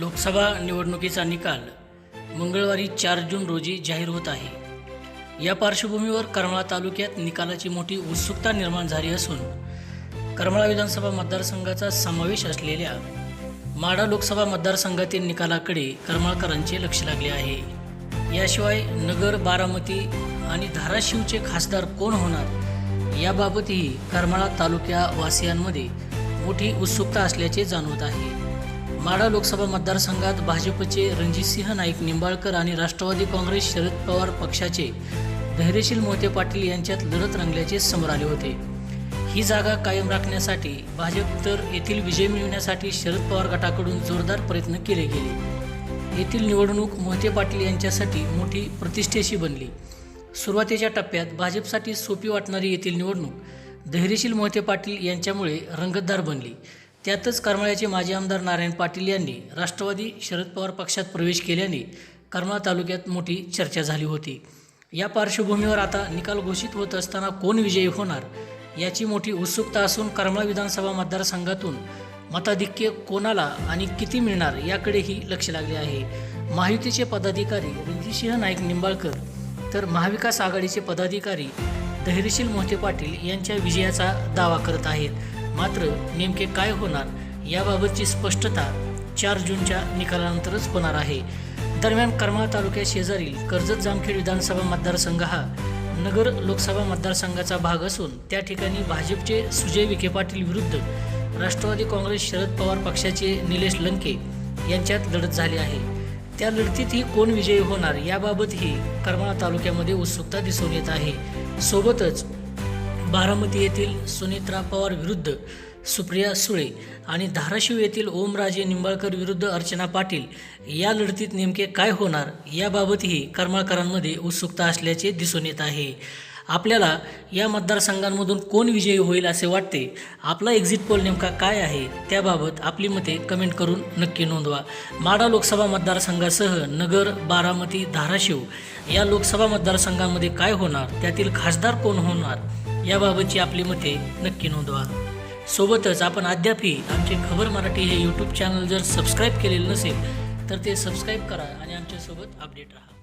लोकसभा निवडणुकीचा निकाल मंगळवारी चार जून रोजी जाहीर होत आहे. या पार्श्वभूमीवर करमाळा तालुक्यात निकालाची मोठी उत्सुकता निर्माण झाली असून करमाळा विधानसभा मतदारसंघाचा समावेश असलेल्या माडा लोकसभा मतदारसंघातील निकालाकडे करमाळकरांचे लक्ष लागले आहे. याशिवाय नगर बारामती आणि धाराशिवचे खासदार कोण होणार याबाबतही करमाळा तालुक्यावासियांमध्ये मोठी उत्सुकता असल्याचे जाणवत आहे. माडा लोकसभा मतदारसंघात भाजपचे रणजितसिंह नाईक निंबाळकर आणि राष्ट्रवादी काँग्रेस शरद पवार पक्षाचे धैर्यशील मोहिते पाटील यांच्यात लढत रंगल्याचे समोर आले होते. ही जागा कायम राखण्यासाठी भाजप तर येथील विजय मिळवण्यासाठी शरद पवार गटाकडून जोरदार प्रयत्न केले गेले. येथील निवडणूक मोहिते पाटील यांच्यासाठी मोठी प्रतिष्ठेशी बनली. सुरुवातीच्या टप्प्यात भाजपसाठी सोपी वाटणारी येथील निवडणूक धैर्यशील मोहिते पाटील यांच्यामुळे रंगतदार बनली. त्यातच करमाळ्याचे माजी आमदार नारायण पाटील यांनी राष्ट्रवादी शरद पवार पक्षात प्रवेश केल्याने करमाळा तालुक्यात मोठी चर्चा झाली होती. या पार्श्वभूमीवर आता निकाल घोषित होत असताना कोण विजयी होणार? याची मोठी उत्सुकता असून करमाळा विधानसभा मतदारसंघातून मताधिक्य कोणाला आणि किती मिळणार याकडेही लक्ष लागले आहे. महायुतीचे पदाधिकारी रणजितसिंह नाईक निंबाळकर तर महाविकास आघाडीचे पदाधिकारी धैर्यशील मोहिते पाटील यांच्या विजयाचा दावा करत आहेत. मात्र नेमके काय होणार याबाबतची स्पष्टता चार जूनच्या निकालानंतरच होणार आहे. दरम्यान करमाळा तालुक्या शेजारील कर्जत जामखेड विधानसभा मतदारसंघ हा नगर लोकसभा मतदारसंघाचा भाग असून त्या ठिकाणी भाजपचे सुजय विखे पाटील विरुद्ध राष्ट्रवादी काँग्रेस शरद पवार पक्षाचे निलेश लंके यांच्यात लढत झाली आहे. त्या लढतीतही कोण विजयी होणार याबाबतही करमाळा तालुक्यामध्ये उत्सुकता दिसून येत आहे. सोबतच बारामती येथील सुनेत्रा पवार विरुद्ध सुप्रिया सुळे आणि धाराशिव येथील ओमराजे निंबाळकर विरुद्ध अर्चना पाटील या लढतीत नेमके काय होणार याबाबतही करमाळकरांमध्ये उत्सुकता असल्याचे दिसून येत आहे. आपल्याला या मतदारसंघांमधून कोण विजयी होईल असे वाटते? आपला एक्झिट पोल नेमका काय आहे? त्याबाबत आपली मते कमेंट करून नक्की नोंदवा. माडा लोकसभा मतदारसंघासह नगर बारामती धाराशिव या लोकसभा मतदारसंघांमध्ये काय होणार? त्यातील खासदार कोण होणार? याबाबतची आपली मते नक्की नोंदवा. सोबतच आपण अद्यापही आमचे खबर मराठी हे यूट्यूब चॅनल जर सबस्क्राईब केलेलं नसेल तर ते सबस्क्राईब करा आणि आमच्यासोबत अपडेट राहा.